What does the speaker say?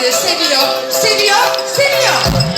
seviyor, seviyor, seviyor.